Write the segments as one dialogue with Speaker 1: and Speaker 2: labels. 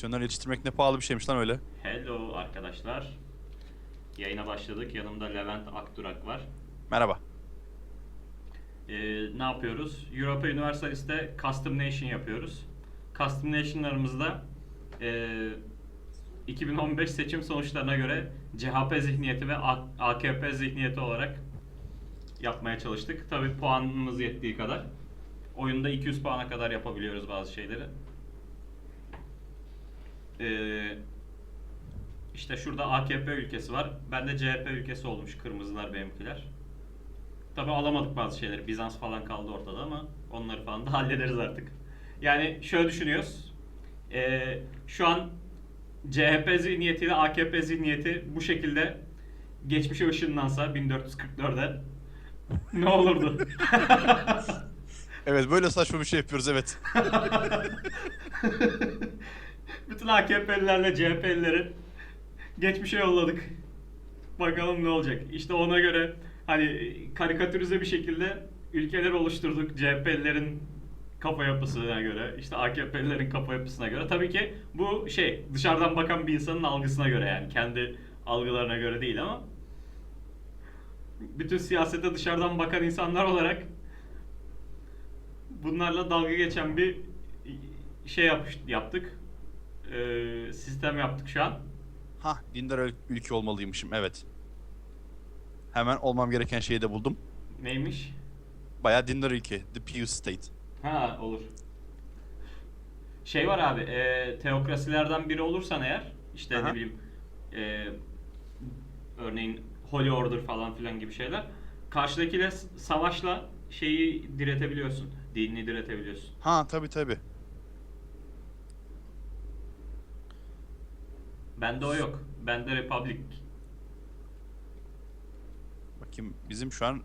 Speaker 1: Misyoner yetiştirmek ne pahalı bir şeymiş lan öyle.
Speaker 2: Hello arkadaşlar. Yayına başladık. Yanımda Levent Akdurak var.
Speaker 1: Merhaba.
Speaker 2: Ee, ne yapıyoruz? Europa Universalist'te Custom Nation yapıyoruz. Custom Nation'larımızda ee, 2015 seçim sonuçlarına göre CHP zihniyeti ve AKP zihniyeti olarak yapmaya çalıştık. Tabi puanımız yettiği kadar. Oyunda 200 puana kadar yapabiliyoruz bazı şeyleri. Ee, işte şurada AKP ülkesi var. Ben de CHP ülkesi olmuş. Kırmızılar benimkiler. Tabi alamadık bazı şeyleri. Bizans falan kaldı ortada ama onları falan da hallederiz artık. Yani şöyle düşünüyoruz. Ee, şu an CHP zihniyetiyle AKP zihniyeti bu şekilde geçmişe ışınlansa 1444'e ne olurdu?
Speaker 1: Evet böyle saçma bir şey yapıyoruz evet.
Speaker 2: Bütün AKP'lilerle CHP'lileri geçmişe yolladık. Bakalım ne olacak. İşte ona göre hani karikatürize bir şekilde ülkeler oluşturduk. CHP'lilerin kafa yapısına göre, işte AKP'lilerin kafa yapısına göre. Tabii ki bu şey dışarıdan bakan bir insanın algısına göre yani kendi algılarına göre değil ama bütün siyasete dışarıdan bakan insanlar olarak bunlarla dalga geçen bir şey yapış, yaptık. Ee, sistem yaptık şu an.
Speaker 1: Hah dindar ül- ülke olmalıymışım evet. Hemen olmam gereken şeyi de buldum.
Speaker 2: Neymiş?
Speaker 1: Bayağı dindar ülke. The Pious State.
Speaker 2: Ha olur. Şey var abi, e, teokrasilerden biri olursan eğer, işte
Speaker 1: Aha.
Speaker 2: ne bileyim, e, örneğin Holy Order falan filan gibi şeyler, karşıdakiyle savaşla şeyi diretebiliyorsun, dinini diretebiliyorsun.
Speaker 1: Ha tabi tabi.
Speaker 2: Bende o yok. Bende Republic.
Speaker 1: Bakayım bizim şu an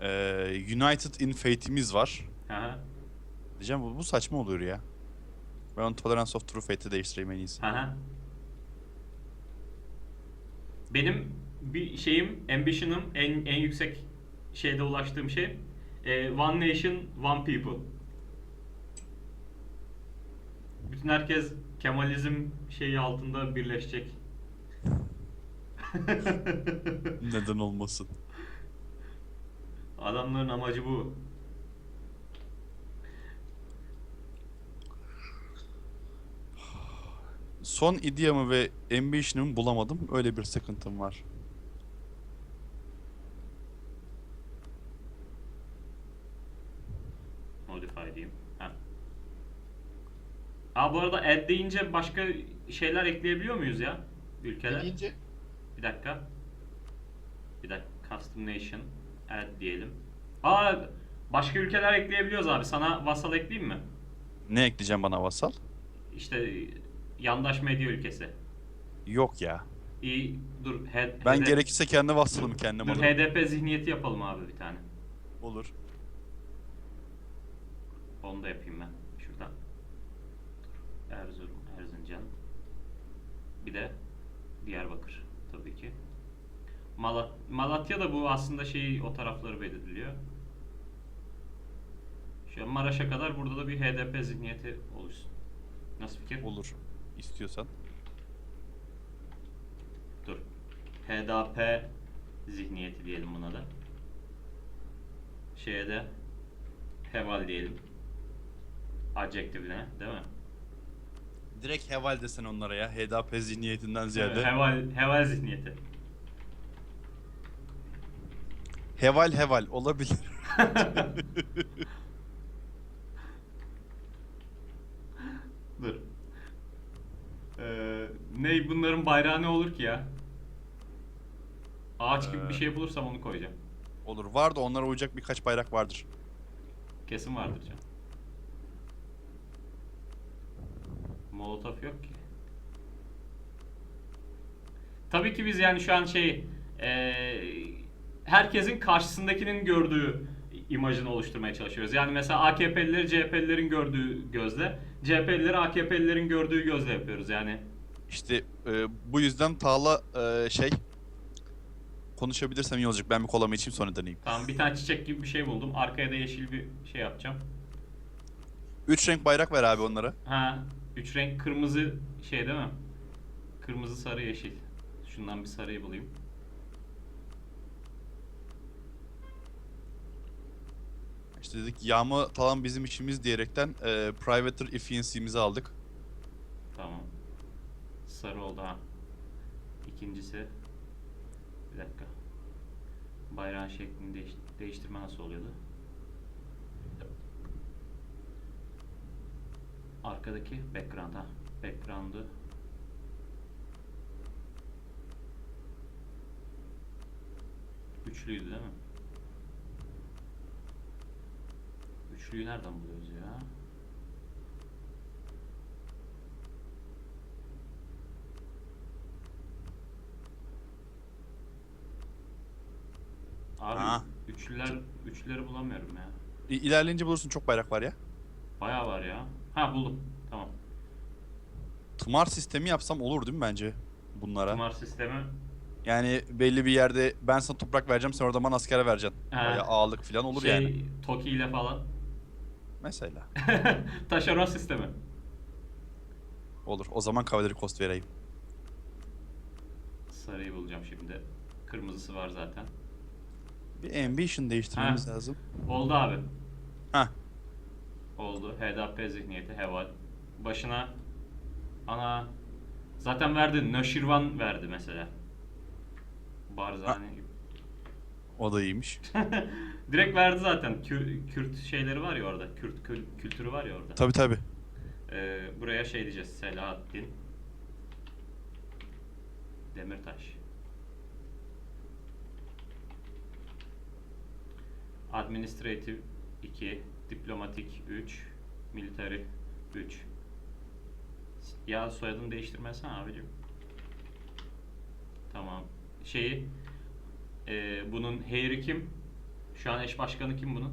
Speaker 1: eee, United in Fate'imiz var.
Speaker 2: Aha,
Speaker 1: Diyeceğim bu, bu saçma oluyor ya. Ben onu Tolerance of True Fate'e değiştireyim en iyisi.
Speaker 2: aha. Benim bir şeyim, ambition'ım, en, en yüksek şeyde ulaştığım şey, e, One Nation, One People. Bütün herkes Kemalizm şeyi altında birleşecek.
Speaker 1: Neden olmasın?
Speaker 2: Adamların amacı bu.
Speaker 1: Son idiom'u ve ambition'ımı bulamadım. Öyle bir sıkıntım var.
Speaker 2: Modify diyeyim. Ha. Aa bu arada add deyince başka şeyler ekleyebiliyor muyuz ya? Ülkeler.
Speaker 1: Deyince
Speaker 2: Bir dakika. Bir dakika. Custom Nation. Add diyelim. Aa başka ülkeler ekleyebiliyoruz abi. Sana vassal ekleyeyim mi?
Speaker 1: ne ekleyeceğim bana vasal?
Speaker 2: İşte yandaş medya ülkesi.
Speaker 1: Yok ya.
Speaker 2: İyi dur. H-
Speaker 1: Ben
Speaker 2: HD
Speaker 1: gerekirse kendi vassalımı kendim
Speaker 2: Dur
Speaker 1: alırım.
Speaker 2: HDP zihniyeti yapalım abi bir tane.
Speaker 1: Olur.
Speaker 2: Onu da yapayım ben. Erzurum, Erzincan. Bir de Diyarbakır tabii ki. Malat Malatya da bu aslında şeyi o tarafları belirliyor. Şu an Maraş'a kadar burada da bir HDP zihniyeti oluşsun. Nasıl fikir?
Speaker 1: Olur. İstiyorsan.
Speaker 2: Dur. HDP zihniyeti diyelim buna da. Şeye de Heval diyelim. Adjektifine değil mi?
Speaker 1: Direkt heval desen onlara ya. HDP zihniyetinden ziyade.
Speaker 2: Heval, heval zihniyeti.
Speaker 1: Heval heval olabilir.
Speaker 2: Dur. Ee, ne bunların bayrağı ne olur ki ya? Ağaç gibi bir
Speaker 1: Ee.
Speaker 2: şey bulursam onu koyacağım.
Speaker 1: Olur. Var da onlara uyacak birkaç bayrak vardır.
Speaker 2: Kesin vardır canım. Molotof yok ki. Tabii ki biz yani şu an şey eee, herkesin karşısındakinin gördüğü imajını oluşturmaya çalışıyoruz. Yani mesela AKP'lileri CHP'lilerin gördüğü gözle, CHP'lileri AKP'lilerin gördüğü gözle yapıyoruz yani.
Speaker 1: İşte e, bu yüzden Tağla e, şey konuşabilirsem iyi olacak. Ben bir kolamı içeyim sonra deneyeyim.
Speaker 2: Tamam bir tane çiçek gibi bir şey buldum. Arkaya da yeşil bir şey yapacağım.
Speaker 1: Üç renk bayrak ver abi onlara.
Speaker 2: Ha Üç renk kırmızı şey değil mi? Kırmızı, sarı, yeşil. Şundan bir sarıyı bulayım.
Speaker 1: İşte dedik yağma talan bizim işimiz diyerekten e, Privateer Efficiency'mizi aldık.
Speaker 2: Tamam. Sarı oldu ha. İkincisi. Bir dakika. Bayrağın şeklini değiş- değiştirme nasıl oluyordu? Arkadaki background ha. Background'ı Üçlüydü değil mi? Üçlüyü nereden buluyoruz ya? Abi
Speaker 1: Ha.
Speaker 2: üçlüler üçlüleri bulamıyorum ya.
Speaker 1: İ- İlerleyince bulursun çok bayrak var ya.
Speaker 2: Bayağı var ya. Ha buldum. Tamam.
Speaker 1: Tımar sistemi yapsam olur değil mi bence bunlara?
Speaker 2: Tımar sistemi.
Speaker 1: Yani belli bir yerde ben sana toprak vereceğim sen orada bana askere vereceksin.
Speaker 2: He.
Speaker 1: Bayağı ağırlık falan olur
Speaker 2: şey,
Speaker 1: yani.
Speaker 2: Toki ile falan.
Speaker 1: Mesela.
Speaker 2: Taşeron sistemi.
Speaker 1: Olur. O zaman kavaleri kost vereyim.
Speaker 2: Sarıyı bulacağım şimdi. Kırmızısı var zaten.
Speaker 1: Bir ambition değiştirmemiz
Speaker 2: Ha.
Speaker 1: lazım.
Speaker 2: Oldu abi.
Speaker 1: Ha.
Speaker 2: Oldu. HDP zihniyeti heval. Başına ana zaten verdi. Nöşirvan verdi mesela. Barzani.
Speaker 1: O da iyiymiş.
Speaker 2: Direkt verdi zaten. Kü- Kürt şeyleri var ya orada. Kürt kül- kültürü var ya orada.
Speaker 1: Tabi tabi.
Speaker 2: Ee, buraya şey diyeceğiz. Selahattin Demirtaş. Administrative 2, diplomatik 3, military 3. Ya soyadını değiştirmezsen abicim. Tamam. Şeyi e, bunun heyri kim? Şu an eş başkanı kim bunun?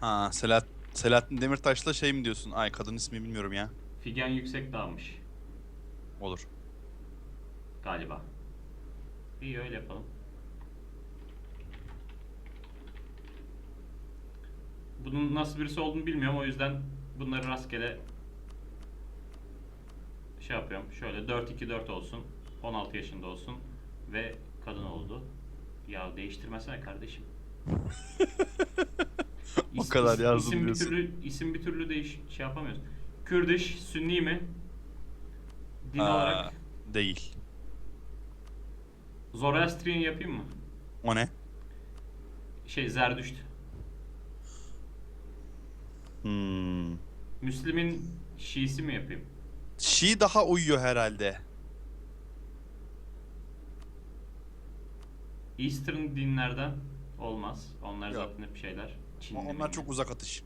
Speaker 1: Ha Selahat Selahattin Demirtaş'la şey mi diyorsun? Ay kadın ismi bilmiyorum ya.
Speaker 2: Figen Yüksek dağılmış
Speaker 1: Olur.
Speaker 2: galiba. İyi öyle yapalım. Bunun nasıl birisi olduğunu bilmiyorum o yüzden bunları rastgele şey yapıyorum. Şöyle 4-2-4 olsun. 16 yaşında olsun ve kadın oldu. Ya değiştirmesene kardeşim.
Speaker 1: O
Speaker 2: İs-
Speaker 1: kadar
Speaker 2: is-
Speaker 1: yazdım
Speaker 2: isim
Speaker 1: diyorsun.
Speaker 2: Bir türlü, isim bir türlü değiş şey yapamıyoruz. Kürdiş, Sünni mi? Din
Speaker 1: Aa,
Speaker 2: olarak
Speaker 1: Değil.
Speaker 2: Zoroastrian yapayım mı?
Speaker 1: O ne?
Speaker 2: Şey Zerdüşt.
Speaker 1: Hmm.
Speaker 2: Müslümin Şiisi mi yapayım?
Speaker 1: Şii daha uyuyor herhalde.
Speaker 2: Eastern dinlerden olmaz. Onlar
Speaker 1: Yok.
Speaker 2: zaten hep şeyler. Çinli
Speaker 1: Onlar çok uzak atış.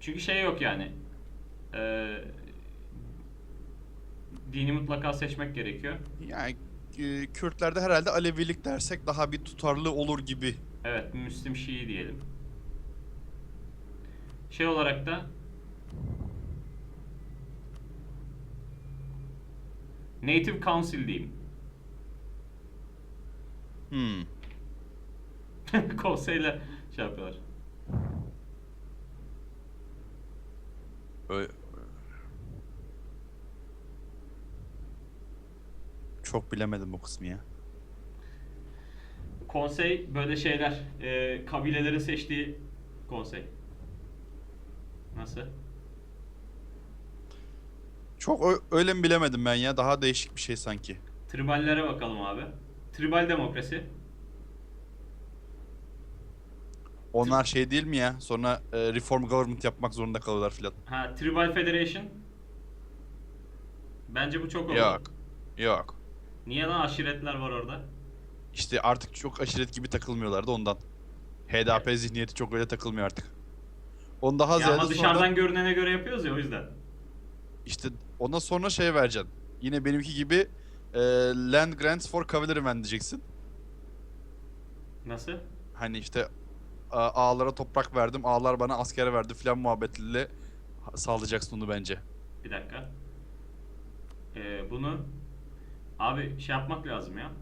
Speaker 2: Çünkü şey yok yani. Ee, dini mutlaka seçmek gerekiyor.
Speaker 1: Yani e, Kürtlerde herhalde Alevilik dersek daha bir tutarlı olur gibi.
Speaker 2: Evet, Müslim Şii diyelim. Şey olarak da Native Council diyeyim.
Speaker 1: Hmm.
Speaker 2: Konseyle şey yapıyorlar.
Speaker 1: Ö- Çok bilemedim bu kısmı ya.
Speaker 2: Konsey böyle şeyler, e, kabilelerin seçtiği konsey. Nasıl?
Speaker 1: Çok öyle mi bilemedim ben ya. Daha değişik bir şey sanki.
Speaker 2: Triballere bakalım abi. Tribal demokrasi.
Speaker 1: Onlar şey değil mi ya? Sonra e, reform government yapmak zorunda kalıyorlar filan.
Speaker 2: Ha, Tribal Federation. Bence bu çok olur.
Speaker 1: Yok. Yok.
Speaker 2: Niye lan aşiretler var orada?
Speaker 1: İşte artık çok aşiret gibi takılmıyorlardı ondan. HDP zihniyeti çok öyle takılmıyor artık. Onu daha
Speaker 2: Ya
Speaker 1: ziyade
Speaker 2: ama
Speaker 1: sonra
Speaker 2: dışarıdan görünene göre yapıyoruz ya o yüzden.
Speaker 1: işte ondan sonra şey vereceksin. Yine benimki gibi e, land grants for cavalrymen diyeceksin.
Speaker 2: Nasıl?
Speaker 1: Hani işte a- ağalara toprak verdim, ağalar bana asker verdi filan muhabbetiyle ha- sağlayacaksın onu bence.
Speaker 2: Bir dakika. Ee, bunu abi şey yapmak lazım ya.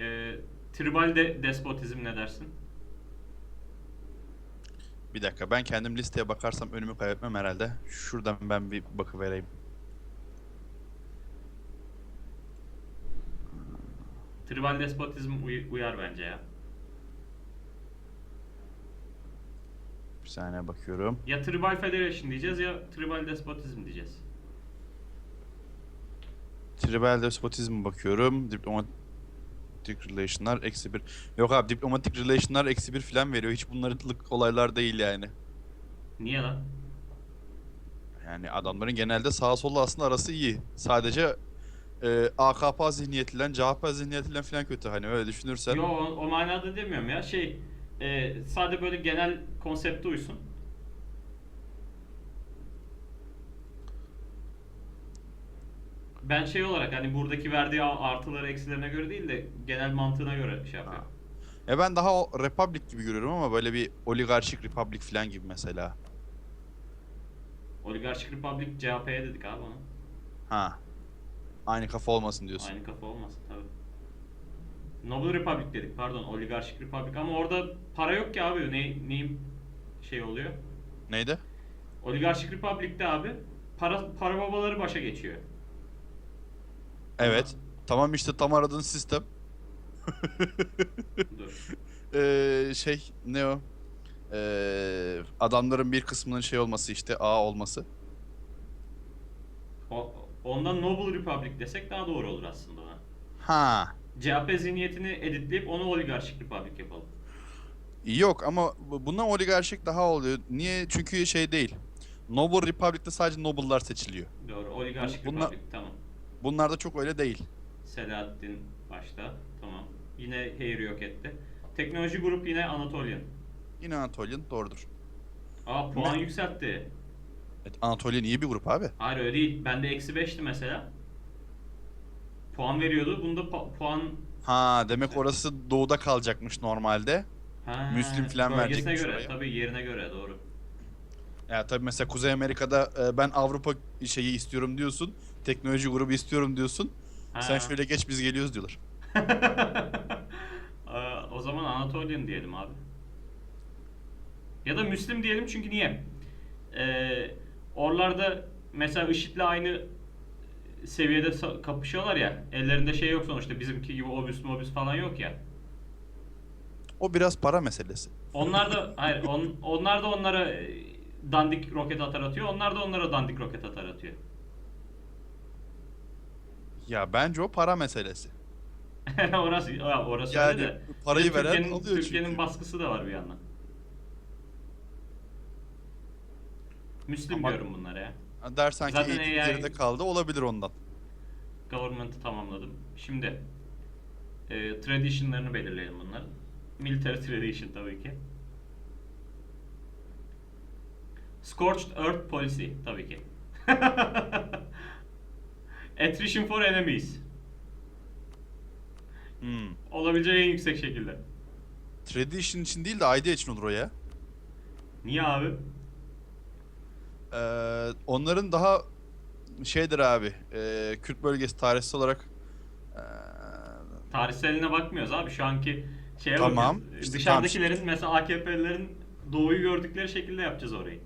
Speaker 2: Ee, tribal de despotizm ne dersin?
Speaker 1: Bir dakika ben kendim listeye bakarsam önümü kaybetmem herhalde. Şuradan ben bir bakıvereyim.
Speaker 2: Tribal despotizm uy- uyar bence ya.
Speaker 1: Bir saniye bakıyorum.
Speaker 2: Ya Tribal Federation diyeceğiz ya Tribal despotizm diyeceğiz.
Speaker 1: Tribal despotizm bakıyorum. Diplomatic relation'lar eksi bir. Yok abi diplomatic relation'lar eksi bir falan veriyor. Hiç bunlarlık olaylar değil yani.
Speaker 2: Niye lan?
Speaker 1: Yani adamların genelde sağa sola aslında arası iyi. Sadece e, AKP zihniyetiyle, CHP zihniyetiyle falan kötü hani öyle düşünürsen.
Speaker 2: Yo o, o manada demiyorum ya şey e, sadece böyle genel konsepte uysun. Ben şey olarak hani buradaki verdiği artıları eksilerine göre değil de genel mantığına göre şey yapıyorum.
Speaker 1: E ben daha o Republic gibi görüyorum ama böyle bir oligarşik Republic falan gibi mesela.
Speaker 2: Oligarşik Republic CHP'ye dedik abi ona.
Speaker 1: Ha. Aynı kafa olmasın diyorsun.
Speaker 2: Aynı kafa olmasın tabi. Noble Republic dedik pardon Oligarşik Republic ama orada para yok ki abi ne, neyim şey oluyor.
Speaker 1: Neydi?
Speaker 2: Oligarşik Republic'te abi para para babaları başa geçiyor.
Speaker 1: Evet. Tamam işte tam aradığın sistem.
Speaker 2: Dur.
Speaker 1: Ee, şey ne o? Ee, adamların bir kısmının şey olması işte A olması.
Speaker 2: O, ondan Noble Republic desek daha doğru olur aslında ona.
Speaker 1: Ha.
Speaker 2: CHP zihniyetini editleyip onu oligarşik republic yapalım.
Speaker 1: Yok ama bu- bundan oligarşik daha oluyor. Niye? Çünkü şey değil. Noble Republic'te sadece noble'lar seçiliyor.
Speaker 2: Doğru. Oligarşik
Speaker 1: Bunla-
Speaker 2: republic. Tamam.
Speaker 1: Bunlarda çok öyle değil.
Speaker 2: Selahattin başta. Tamam. Yine Hayer'i yok etti. Teknoloji grup yine Anatolian.
Speaker 1: Yine Anatolian doğrudur.
Speaker 2: Aa puan
Speaker 1: Ne?
Speaker 2: yükseltti.
Speaker 1: Evet, Anatolian iyi bir grup abi.
Speaker 2: Hayır öyle değil. Bende eksi 5'ti mesela. Puan veriyordu. Bunda pa- puan...
Speaker 1: Ha demek orası doğuda kalacakmış normalde.
Speaker 2: Ha,
Speaker 1: Müslim falan
Speaker 2: bölgesine
Speaker 1: verecekmiş
Speaker 2: göre.
Speaker 1: oraya.
Speaker 2: Tabii yerine göre doğru.
Speaker 1: Ya tabii mesela Kuzey Amerika'da e, ben Avrupa şeyi istiyorum diyorsun. Teknoloji grubu istiyorum diyorsun. Sen
Speaker 2: Ha.
Speaker 1: şöyle geç biz geliyoruz diyorlar.
Speaker 2: O zaman Anatolian diyelim abi. Ya da Müslim diyelim çünkü niye? Ee, oralarda mesela IŞİD'le aynı seviyede kapışıyorlar ya. Ellerinde şey yok sonuçta bizimki gibi obüs mobüs falan yok ya.
Speaker 1: O biraz para meselesi.
Speaker 2: Onlar da hayır on, onlar da onlara e, dandik roket atar atıyor. Onlar da onlara dandik roket atar atıyor.
Speaker 1: Ya bence o para meselesi.
Speaker 2: orası orası
Speaker 1: Yani
Speaker 2: öyle de.
Speaker 1: parayı
Speaker 2: de
Speaker 1: veren
Speaker 2: Türkiye'nin,
Speaker 1: alıyor
Speaker 2: Türkiye'nin baskısı da var bir yandan. Müslim
Speaker 1: Ama-
Speaker 2: diyorum bunlara ya.
Speaker 1: Dersen ki
Speaker 2: Zaten
Speaker 1: eğitim
Speaker 2: AI
Speaker 1: geride kaldı olabilir ondan.
Speaker 2: Government'ı tamamladım. Şimdi e, tradition'larını belirleyelim bunların. Military tradition tabii ki. Scorched Earth Policy tabii ki. Attrition for enemies.
Speaker 1: Hmm.
Speaker 2: Olabileceği en yüksek şekilde.
Speaker 1: Tradition için değil de ID için olur o ya.
Speaker 2: Niye abi?
Speaker 1: Ee, onların daha şeydir abi. E, Kürt bölgesi tarihsel olarak e,
Speaker 2: Tarihseline bakmıyoruz abi. Şu anki şeye
Speaker 1: Tamam,
Speaker 2: bakıyoruz.
Speaker 1: işte
Speaker 2: Dışarıdakilerin mesela AKP'lilerin doğuyu gördükleri şekilde yapacağız orayı.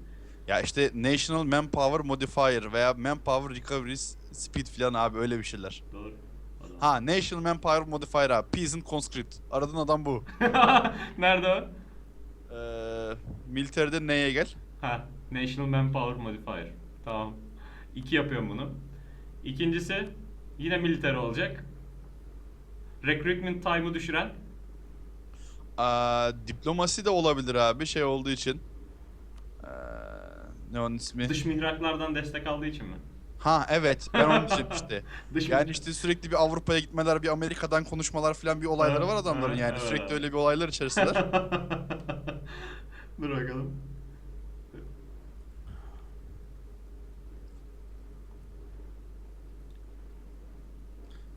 Speaker 1: ya işte National Manpower Modifier veya Manpower Recovery Speed falan abi öyle bir şeyler.
Speaker 2: Doğru.
Speaker 1: Ha National Manpower Modifier abi. Peasant Conscript. Aradığın adam bu.
Speaker 2: Nerede o?
Speaker 1: Ee, militeride neye gel?
Speaker 2: Ha, National Manpower Modifier. Tamam. İki yapıyorum bunu. İkincisi yine militer olacak. Recruitment time'ı düşüren.
Speaker 1: Aa, diplomasi de olabilir abi şey olduğu için. Ee, ne onun ismi?
Speaker 2: Dış mihraklardan destek aldığı için mi?
Speaker 1: Ha evet ben onu diyeceğim işte. Yani işte sürekli bir Avrupa'ya gitmeler, bir Amerika'dan konuşmalar falan bir olayları var adamların yani. Sürekli öyle bir olaylar içerisindeler.
Speaker 2: Dur bakalım.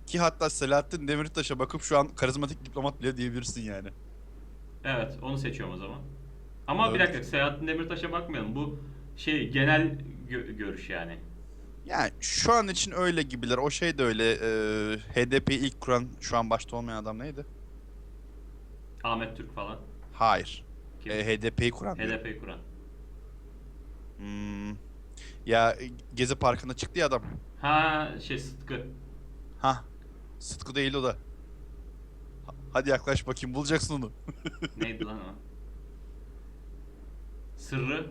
Speaker 1: Ki hatta Selahattin Demirtaş'a bakıp şu an karizmatik diplomat bile diyebilirsin yani.
Speaker 2: Evet, onu seçiyorum o zaman. Ama bir
Speaker 1: Evet.
Speaker 2: dakika, Selahattin Demirtaş'a bakmayalım. Bu şey genel gö- görüş yani.
Speaker 1: Yani şu an için öyle gibiler. O şey de öyle. E, HDP ilk kuran şu an başta olmayan adam neydi?
Speaker 2: Ahmet Türk falan.
Speaker 1: Hayır.
Speaker 2: Kim?
Speaker 1: E, HDP'yi kuran.
Speaker 2: HDP'yi kuran.
Speaker 1: Hmm. Ya e, Gezi Parkı'nda çıktı ya adam.
Speaker 2: Ha şey Sıtkı.
Speaker 1: Ha. Sıtkı değil o da. Ha- Hadi yaklaş bakayım bulacaksın onu.
Speaker 2: Neydi lan o? Sırrı.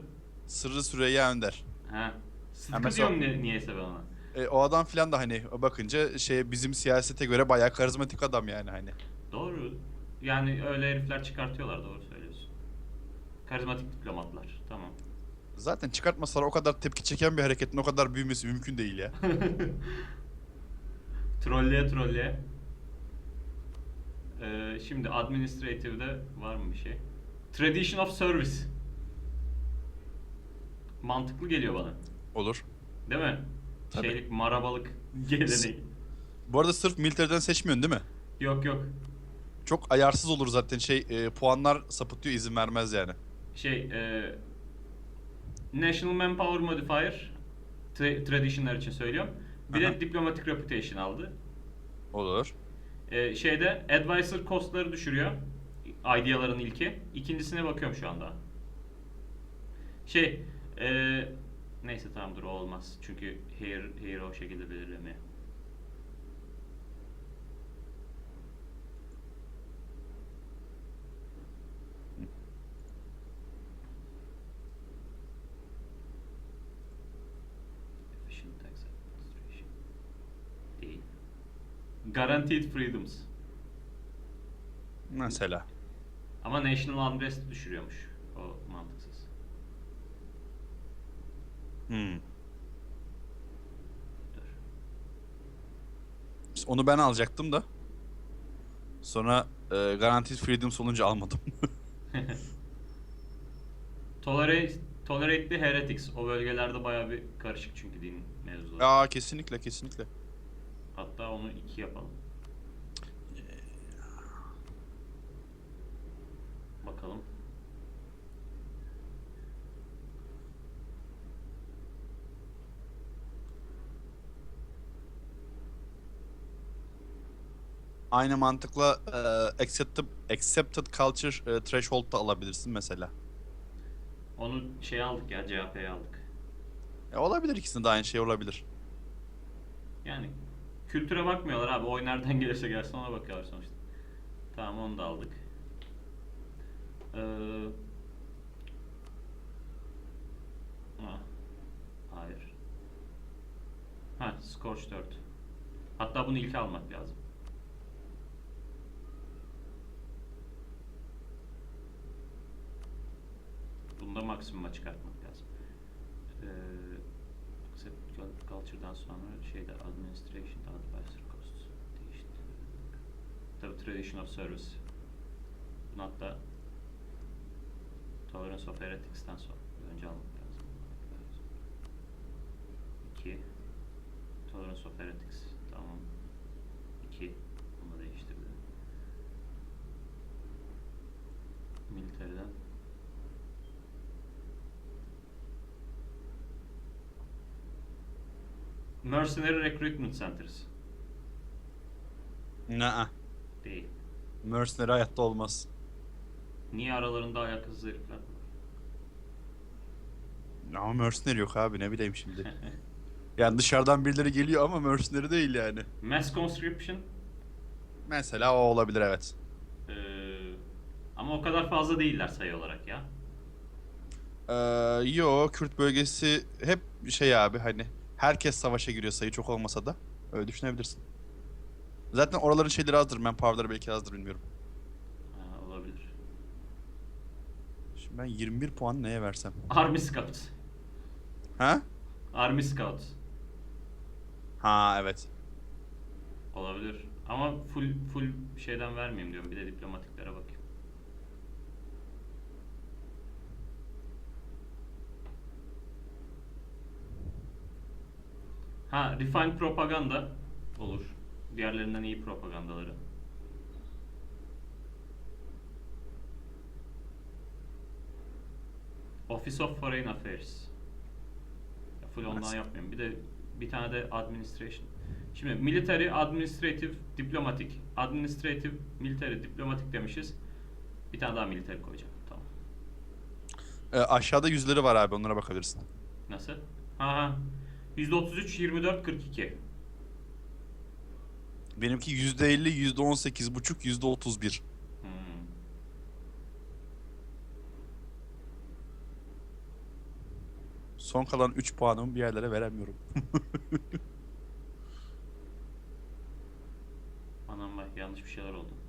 Speaker 1: Sırrı Süreyya Önder.
Speaker 2: Ha. Sıtkı
Speaker 1: Ha, mesela-
Speaker 2: diyorum ni- niyeyse ben ona.
Speaker 1: E, o adam filan da hani bakınca şey bizim siyasete göre bayağı karizmatik adam yani hani.
Speaker 2: Doğru. Yani öyle herifler çıkartıyorlar doğru söylüyorsun. Karizmatik diplomatlar. Tamam.
Speaker 1: Zaten çıkartmasalar o kadar tepki çeken bir hareketin o kadar büyümesi mümkün değil ya.
Speaker 2: trolleye trolleye. Ee, şimdi administrative'de var mı bir şey? Tradition of service. Mantıklı geliyor bana.
Speaker 1: Olur.
Speaker 2: Değil mi?
Speaker 1: Tabii.
Speaker 2: Şeylik marabalık geleneği.
Speaker 1: Bu arada sırf militeriden seçmiyorsun değil mi?
Speaker 2: Yok yok.
Speaker 1: Çok ayarsız olur zaten şey e, puanlar sapıtıyor izin vermez yani.
Speaker 2: Şey e, National Manpower Modifier tra- Tradition'lar için söylüyorum. Bir
Speaker 1: Aha.
Speaker 2: de Diplomatic Reputation aldı.
Speaker 1: Olur.
Speaker 2: E, şeyde Advisor cost'ları düşürüyor. Ideaların ilki. İkincisine bakıyorum şu anda. Şey e, neyse tamam dur o olmaz. Çünkü hair, hair o şekilde belirlemiyor. Değil. Guaranteed freedoms.
Speaker 1: Mesela.
Speaker 2: Ama National Unrest düşürüyormuş. O mantıksız.
Speaker 1: Hmm. İşte Onu ben alacaktım da. Sonra e, Guaranteed Freedom olunca almadım.
Speaker 2: Tolerate, tolerate the heretics. O bölgelerde bayağı bir karışık çünkü din mevzuları.
Speaker 1: Aa kesinlikle kesinlikle.
Speaker 2: Hatta onu iki yapalım. Bakalım.
Speaker 1: Aynı mantıkla e, accepted, accepted culture e, threshold da alabilirsin mesela.
Speaker 2: Onu şey aldık ya CHP'ye aldık.
Speaker 1: E, olabilir ikisinde de aynı şey olabilir.
Speaker 2: Yani kültüre bakmıyorlar abi. Oy nereden gelirse gelsin ona bakıyorlar sonuçta. Tamam onu da aldık. Ee, ha, hayır. Ha, Scorch 4. Hatta bunu ilk almak lazım. Bunda maksimuma çıkartmak lazım. Ee, accept culture'dan sonra şeyde administration advisor costs değişti. Tabii tradition of service. Bunu hatta tolerance of heretics'ten sonra önce almak lazım. 2 tolerance of heretics tamam. 2 bunu değiştirdi. Military'den Mercenary Recruitment Centers.
Speaker 1: Naa.
Speaker 2: Değil.
Speaker 1: Mercenary hayatta olmaz.
Speaker 2: Niye aralarında ayaksız herifler var?
Speaker 1: Ama mercenary yok abi ne bileyim şimdi. Yani dışarıdan birileri geliyor ama mercenary değil yani.
Speaker 2: Mass conscription.
Speaker 1: Mesela o olabilir evet.
Speaker 2: Ee, ama o kadar fazla değiller sayı olarak ya.
Speaker 1: Ee, yo Kürt bölgesi hep şey abi hani herkes savaşa giriyor sayı çok olmasa da öyle düşünebilirsin. Zaten oraların şeyleri azdır. Manpower'ları belki azdır bilmiyorum.
Speaker 2: Ha, olabilir.
Speaker 1: Şimdi ben 21 puan neye versem?
Speaker 2: Army Scouts.
Speaker 1: Ha?
Speaker 2: Army Scouts.
Speaker 1: Ha evet.
Speaker 2: Olabilir. Ama full full şeyden vermeyeyim diyorum. Bir de diplomatiklere bakayım. Ha, refined propaganda olur. Diğerlerinden iyi propagandaları. Office of Foreign Affairs. Ya full ondan
Speaker 1: Nasıl?
Speaker 2: yapmıyorum. Bir de bir tane de administration. Şimdi military, administrative, diplomatik. Administrative, military, diplomatik demişiz. Bir tane daha military koyacağım. Tamam.
Speaker 1: Ee, aşağıda yüzleri var abi onlara bakabilirsin.
Speaker 2: Nasıl? Ha ha. %33, 24, 42.
Speaker 1: Benimki %50, %18,5, %31.
Speaker 2: Hmm.
Speaker 1: Son kalan 3 puanımı bir yerlere veremiyorum.
Speaker 2: Anam bak yanlış bir şeyler oldu.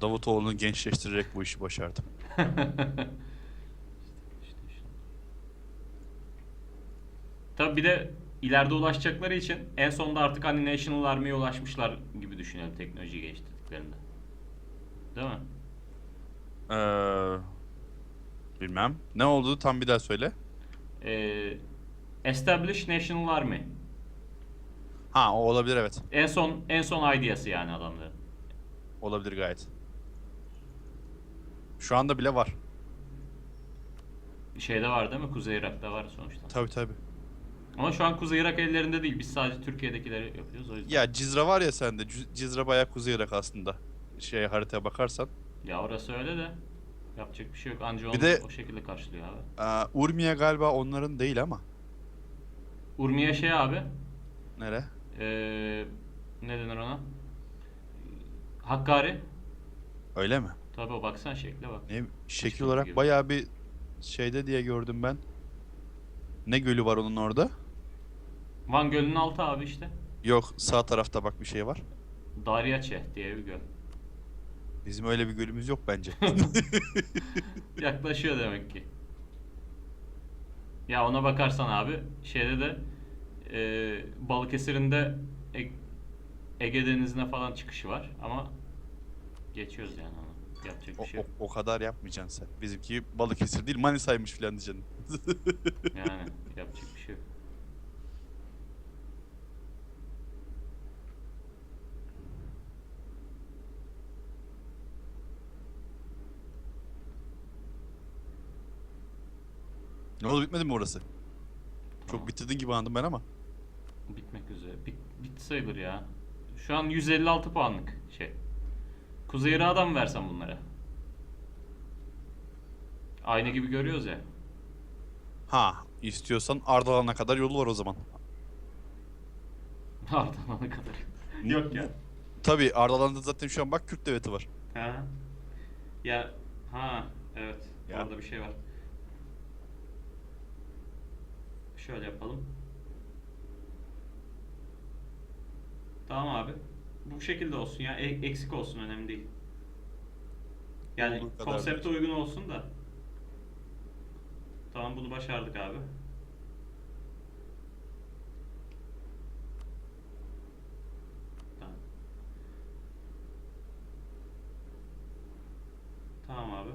Speaker 1: Davutoğlu'nu gençleştirerek bu işi başardım.
Speaker 2: Tabii bir de ileride ulaşacakları için en sonunda artık hani National Army'ye ulaşmışlar gibi düşünelim teknoloji geliştirdiklerinde. Değil mi?
Speaker 1: Ee, bilmem. Ne oldu tam bir daha söyle.
Speaker 2: Ee, Establish National Army.
Speaker 1: Ha o olabilir evet.
Speaker 2: En son en son ideası yani adamların.
Speaker 1: Olabilir gayet. Şu anda bile var.
Speaker 2: Şeyde var değil mi? Kuzey Irak'ta var sonuçta.
Speaker 1: Tabi tabi.
Speaker 2: Ama şu an Kuzey Irak ellerinde değil. Biz sadece Türkiye'dekileri yapıyoruz o yüzden.
Speaker 1: Ya Cizre var ya sende. Cü- Cizre bayağı Kuzey Irak aslında. Şey haritaya bakarsan.
Speaker 2: Ya orası öyle de yapacak bir şey yok. Anca onu
Speaker 1: de-
Speaker 2: o şekilde karşılıyor abi.
Speaker 1: Aa, Urmiye galiba onların değil ama.
Speaker 2: Urmiye şey abi.
Speaker 1: Nere?
Speaker 2: Ee, ne denir ona? Hakkari.
Speaker 1: Öyle mi?
Speaker 2: Tabii o baksana şekle bak.
Speaker 1: Ne şekil olarak
Speaker 2: gibi.
Speaker 1: bayağı bir şeyde diye gördüm ben. Ne gölü var onun orada?
Speaker 2: Van Gölü'nün altı abi işte.
Speaker 1: Yok sağ tarafta bak bir şey var.
Speaker 2: Daryaçe diye bir göl.
Speaker 1: Bizim öyle bir gölümüz yok bence.
Speaker 2: Yaklaşıyor demek ki. Ya ona bakarsan abi şeyde de e, Balıkesir'in de E- Ege Denizi'ne falan çıkışı var ama geçiyoruz yani Yapacak
Speaker 1: o,
Speaker 2: bir şey
Speaker 1: o,
Speaker 2: yok.
Speaker 1: o kadar yapmayacaksın sen. Bizimki Balıkesir değil Manisa'ymış filan diyeceksin.
Speaker 2: Yani yapacak bir şey yok.
Speaker 1: ne oldu bitmedi mi orası?
Speaker 2: Tamam.
Speaker 1: Çok bitirdin gibi anladım ben ama.
Speaker 2: Bitmek üzere. Bit, bitti sayılır ya. Şu an 156 puanlık şey. Kuzey Irak'a mı versem bunlara? Aynı gibi görüyoruz ya.
Speaker 1: Ha istiyorsan Ardahan'a kadar yolu var o zaman.
Speaker 2: Ardahan'a kadar. Yok ya.
Speaker 1: Tabi Ardahan'da zaten şu an bak Kürt devleti var.
Speaker 2: Ha. Ya ha evet.
Speaker 1: Ya.
Speaker 2: Orada bir şey var. Şöyle yapalım. Tamam abi. Bu şekilde olsun ya. E- eksik olsun önemli değil. Yani
Speaker 1: Olduğu kadar
Speaker 2: konsepte uygun olsun da. Tamam bunu başardık abi. Tamam. Tamam abi.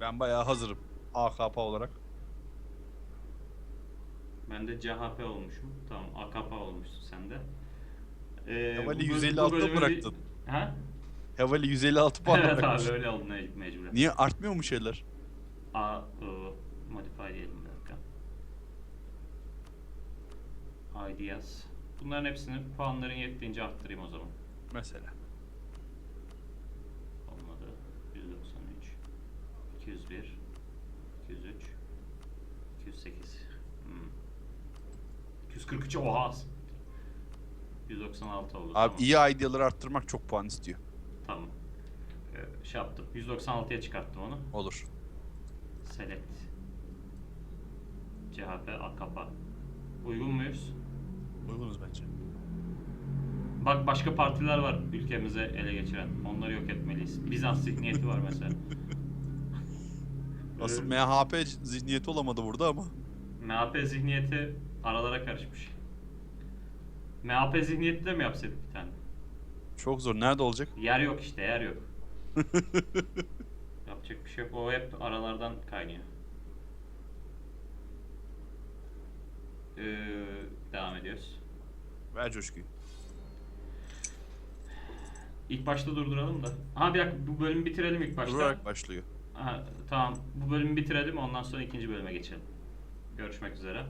Speaker 1: Ben bayağı hazırım. AKP olarak.
Speaker 2: Ben de CHP olmuşum. Tamam AKP olmuşsun sen de. Ee,
Speaker 1: Havali
Speaker 2: bu böl-
Speaker 1: 156'da
Speaker 2: bu bölümü bir-
Speaker 1: bıraktın.
Speaker 2: Ha?
Speaker 1: Havali 156 puan
Speaker 2: evet
Speaker 1: bırakmış.
Speaker 2: abi öyle oldu me- mecburen.
Speaker 1: Niye artmıyor mu şeyler?
Speaker 2: A, I, modify diyelim bir dakika. Ideas. Bunların hepsini puanların yettiğince arttırayım o zaman.
Speaker 1: Mesela.
Speaker 2: Olmadı. 193 201 203 208 hmm. 243 oha 196 oldu
Speaker 1: Abi
Speaker 2: tamam.
Speaker 1: iyi ideaları arttırmak çok puan istiyor.
Speaker 2: Tamam. Ee, şey yaptım. 196'ya çıkarttım onu.
Speaker 1: Olur.
Speaker 2: Select. CHP AKP. Uygun muyuz?
Speaker 1: Uygunuz bence.
Speaker 2: Bak başka partiler var ülkemize ele geçiren. Onları yok etmeliyiz. Bizans zihniyeti var mesela.
Speaker 1: Asıl MHP zihniyeti olamadı burada ama.
Speaker 2: MHP zihniyeti aralara karışmış. MHP zihniyeti de mi yapsaydık bir tane?
Speaker 1: Çok zor. Nerede olacak?
Speaker 2: Yer yok işte, yer yok. Yapacak bir şey yok. O hep aralardan kaynıyor. Ee, devam ediyoruz.
Speaker 1: Ver coşkuyu.
Speaker 2: İlk başta durduralım da. Ha bir dakika bu bölümü bitirelim ilk başta.
Speaker 1: Durarak başlıyor.
Speaker 2: Ha, tamam bu bölümü bitirelim ondan sonra ikinci bölüme geçelim. Görüşmek üzere.